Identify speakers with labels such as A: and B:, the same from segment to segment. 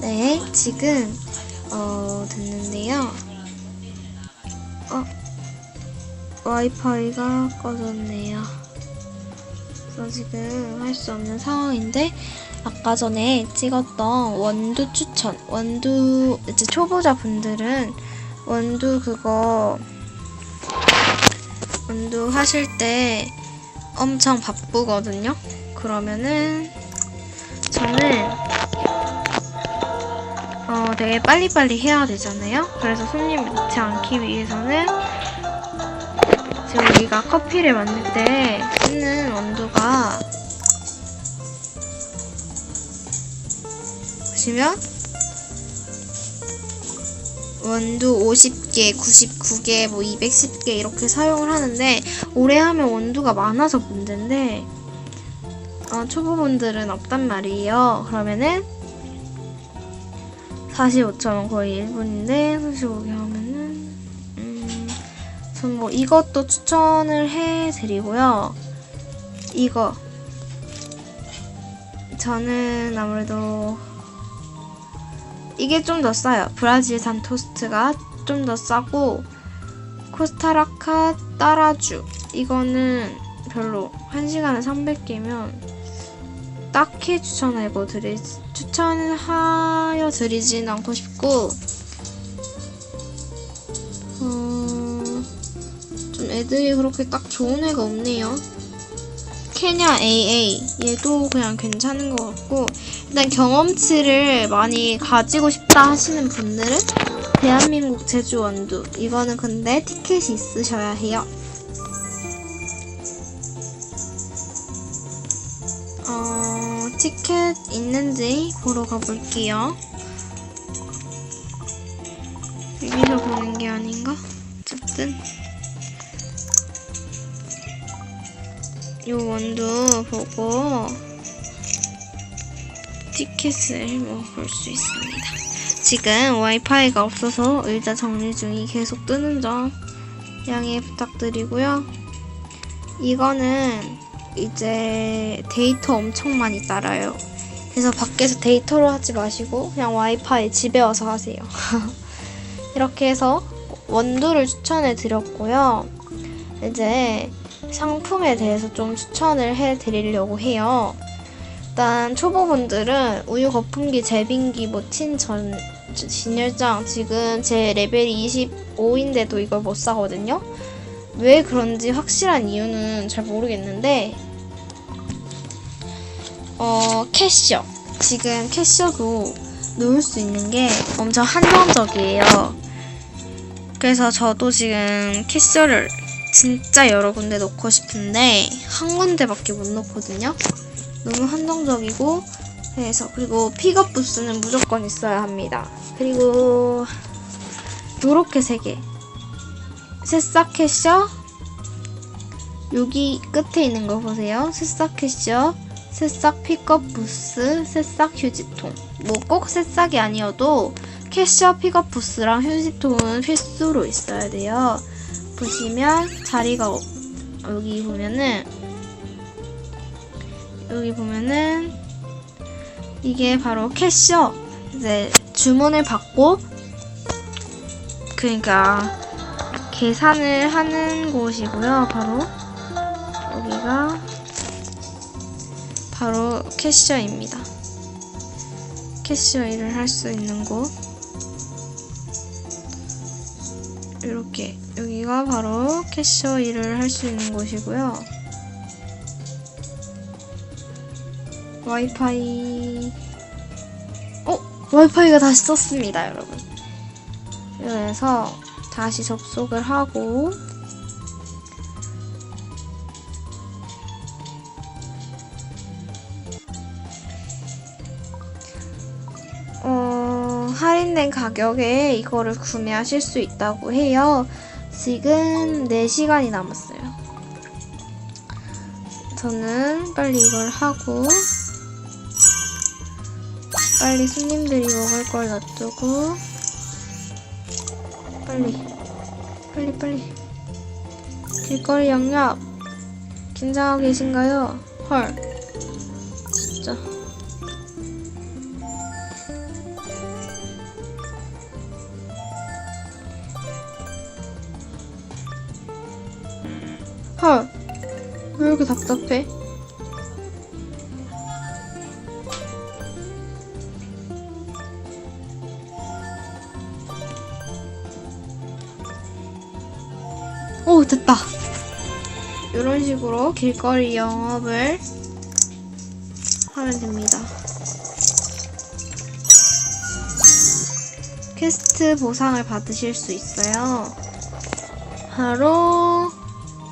A: 네, 지금 어 됐는데요. 어 와이파이가 꺼졌네요. 그래서 지금 할 수 없는 상황인데 아까 전에 찍었던 원두 추천, 원두 이제 초보자 분들은 원두 그거 원두 하실 때 엄청 바쁘거든요. 그러면은 저는 어 되게 빨리빨리 해야 되잖아요. 그래서 손님 놓지 않기 위해서는 지금 우리가 커피를 만들 때 쓰는 원두가 보시면 원두 50개, 99개, 뭐 210개 이렇게 사용을 하는데 오래 하면 원두가 많아서 문제인데 어, 초보분들은 없단 말이에요. 그러면은 45,000원 거의 1분인데 45개 하면은 음, 전뭐 이것도 추천을 해드리고요. 이거 저는 아무래도 이게 좀 더 싸요. 브라질산 토스트가 좀 더 싸고 코스타라카 따라주 이거는 별로 1시간에 300개면 딱히 추천하고 드리 추천하여 드리진 않고 싶고 어, 좀 애들이 그렇게 딱 좋은 애가 없네요. 케냐 AA 얘도 그냥 괜찮은 것 같고 일단 경험치를 많이 가지고 싶다 하시는 분들은 대한민국 제주 원두 이거는 근데 티켓이 있으셔야 해요. 티켓 있는지 보러 가볼게요. 여기서 보는 게 아닌가? 어쨌든 요 원두 보고 티켓을 뭐볼수 있습니다. 지금 와이파이가 없어서 의자 정리 중이 계속 뜨는 점 양해 부탁드리고요. 이거는 이제 데이터 엄청 많이 따라요. 그래서 밖에서 데이터로 하지 마시고 그냥 와이파이 집에 와서 하세요. 이렇게 해서 원두를 추천해 드렸고요. 이제 상품에 대해서 좀 추천을 해 드리려고 해요. 일단 초보분들은 우유 거품기, 제빙기, 뭐 친전 진열장 지금 제 레벨이 25인데도 이걸 못 사거든요. 왜 그런지 확실한 이유는 잘 모르겠는데 어 캐셔 지금 캐셔도 놓을 수 있는 게 엄청 한정적이에요. 그래서 저도 지금 캐셔를 진짜 여러 군데 놓고 싶은데 한 군데밖에 못 놓거든요. 너무 한정적이고 그래서 그리고 픽업 부스는 무조건 있어야 합니다. 그리고 요렇게 세 개. 새싹 캐셔 여기 끝에 있는 거 보세요. 새싹 캐셔, 새싹 픽업 부스, 새싹 휴지통. 뭐 꼭 새싹이 아니어도 캐셔 픽업 부스랑 휴지통은 필수로 있어야 돼요. 보시면 자리가 없- 여기 보면은 여기 보면은 이게 바로 캐셔 이제 주문을 받고 그러니까 계산을 하는 곳이고요. 바로 여기가 바로 캐셔입니다. 캐셔 일을 할 수 있는 곳 이렇게 여기가 바로 캐셔 일을 할 수 있는 곳이고요. 와이파이 어? 와이파이가 다시 썼습니다 여러분 그래서 다시 접속을 하고 할인된 가격에 이거를 구매하실 수 있다고 해요. 지금 4시간이 남았어요. 저는 빨리 이걸 하고 빨리 손님들이 먹을 걸 놔두고 빨리 빨리 빨리. 길거리 영업 긴장하고 계신가요? 헐. 진짜 헐. 왜 이렇게 답답해? 오, 됐다. 이런 식으로 길거리 영업을 하면 됩니다. 퀘스트 보상을 받으실 수 있어요. 바로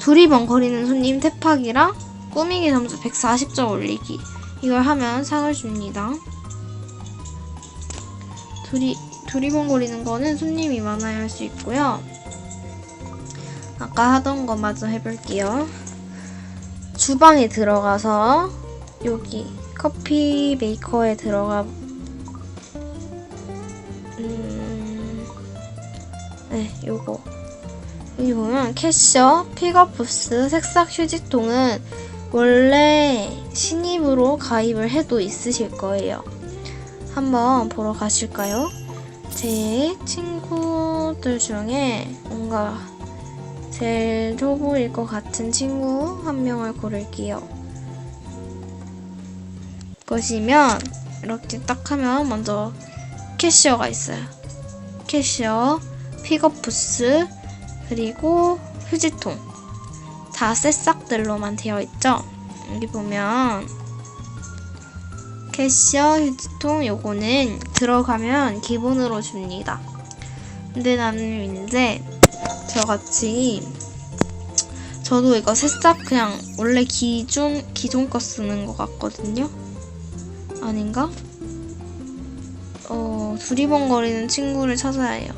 A: 두리번거리는 손님 태파기랑 꾸미기 점수 140점 올리기 이걸 하면 상을 줍니다. 두리 두리번거리는 거는 손님이 많아야 할 수 있고요. 아까 하던 거 마저 해볼게요. 주방에 들어가서 여기 커피 메이커에 들어가 음, 네, 요거 보면 캐셔, 픽업 부스, 색삭 휴지통은 원래 신입으로 가입을 해도 있으실 거예요. 한번 보러 가실까요? 제 친구들 중에 뭔가 제일 초보일 것 같은 친구 한 명을 고를게요. 보시면 이렇게 딱 하면 먼저 캐시어가 있어요. 캐시어, 픽업 부스, 그리고 휴지통. 다 새싹들로만 되어 있죠? 여기 보면 캐시어, 휴지통 요거는 들어가면 기본으로 줍니다. 근데 나는 이제 저같이 저도 이거 새싹 그냥 원래 기존 기존 거 쓰는 것 같거든요. 아닌가? 어 두리번거리는 친구를 찾아야 해요.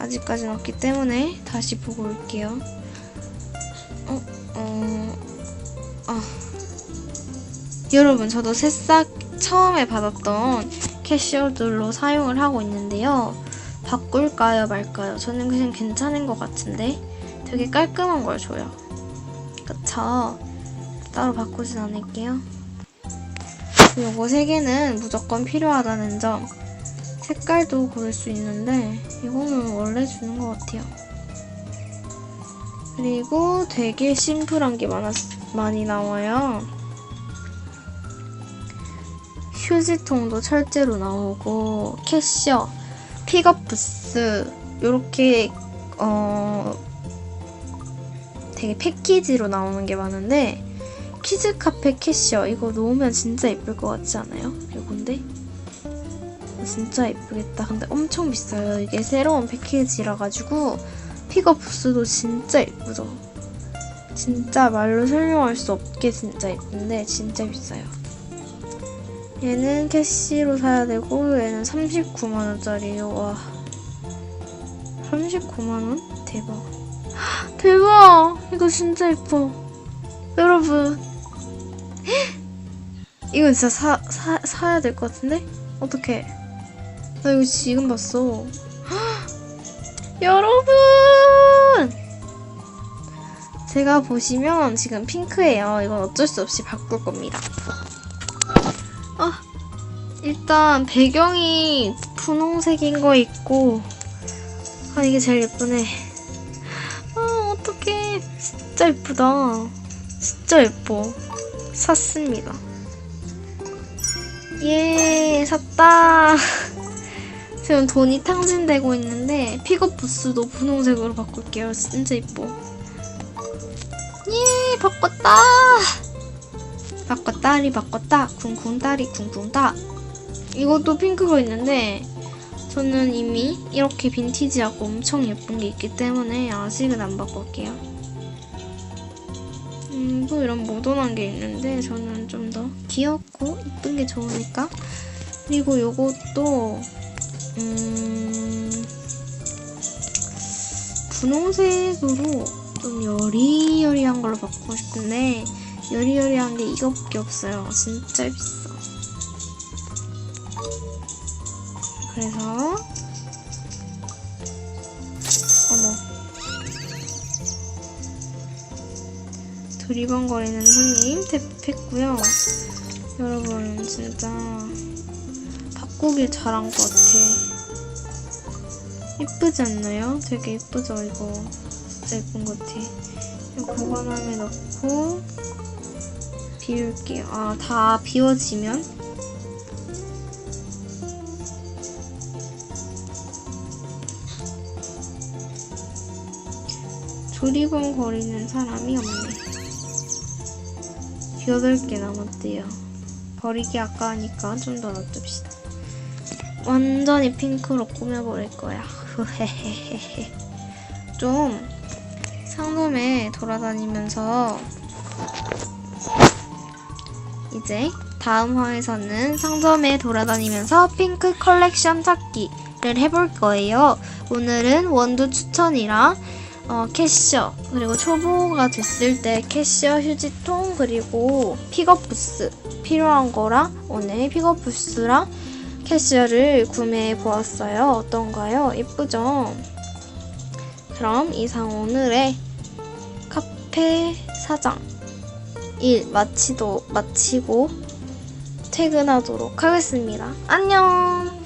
A: 아직까지는 없기 때문에 다시 보고 올게요. 어, 어, 아. 여러분, 저도 새싹 처음에 받았던 캐시어들로 사용을 하고 있는데요. 바꿀까요, 말까요? 저는 그냥 괜찮은 것 같은데 되게 깔끔한 걸 줘요. 그쵸? 따로 바꾸진 않을게요. 요거 세 개는 무조건 필요하다는 점. 색깔도 고를 수 있는데 이거는 원래 주는 것 같아요. 그리고 되게 심플한 게 많아, 많이 나와요. 휴지통도 철제로 나오고 캐셔, 픽업 부스 요렇게 어 되게 패키지로 나오는 게 많은데 키즈 카페 캐셔 이거 놓으면 진짜 예쁠 것 같지 않아요? 요건데 진짜 예쁘겠다. 근데 엄청 비싸요. 이게 새로운 패키지라 가지고 픽업 부스도 진짜 예쁘죠. 진짜 말로 설명할 수 없게 진짜 예쁜데 진짜 비싸요. 얘는 캐시로 사야 되고 얘는 39만 원짜리요. 와. 39만 원? 대박. 대박! 이거 진짜 예뻐. 여러분. 이거 진짜 사, 사, 사야 될 것 같은데? 어떡해. 나 이거 지금 봤어. 여러분! 제가 보시면 지금 핑크예요. 이건 어쩔 수 없이 바꿀 겁니다. 아, 일단 배경이 분홍색인 거 있고, 아, 이게 제일 예쁘네. 아, 어떡해. 진짜 예쁘다. 진짜 예뻐. 샀습니다. 예, 샀다. 지금 돈이 탕진되고 있는데 픽업 부스도 분홍색으로 바꿀게요. 진짜 이뻐. 예, 바꿨다. 바꿨다리 바꿨다. 쿵쿵따리 쿵쿵따. 이것도 핑크가 있는데 저는 이미 이렇게 빈티지하고 엄청 예쁜 게 있기 때문에 아직은 안 바꿀게요. 음, 또 이런 모던한 게 있는데 저는 좀 더 귀엽고 이쁜 게 좋으니까. 그리고 요것도 음, 분홍색으로 좀 여리여리한 걸로 바꾸고 싶은데 여리여리한 게 이거밖에 없어요. 진짜 비싸. 그래서 어머 두리번거리는 손님 탭했고요. 여러분 진짜 바꾸길 잘한 것 같아. 이쁘지 않나요? 되게 이쁘죠 이거 진짜 예쁜 것 같아. 보관함에 넣고 비울게요. 아, 다 비워지면 두리번 거리는 사람이 없네. 8개 남았대요. 버리기 아까우니까 좀 더 놔둡시다. 완전히 핑크로 꾸며버릴 거야. 좀 상점에 돌아다니면서 이제 다음 화에서는 상점에 돌아다니면서 핑크 컬렉션 찾기를 해볼 거예요. 오늘은 원두 추천이랑 어, 캐셔 그리고 초보가 됐을 때 캐셔 휴지통 그리고 픽업 부스 필요한 거랑 오늘 픽업 부스랑 캐셔를 구매해 보았어요. 어떤가요? 예쁘죠? 그럼 이상 오늘의 카페 사장 일 마치도 마치고 퇴근하도록 하겠습니다. 안녕!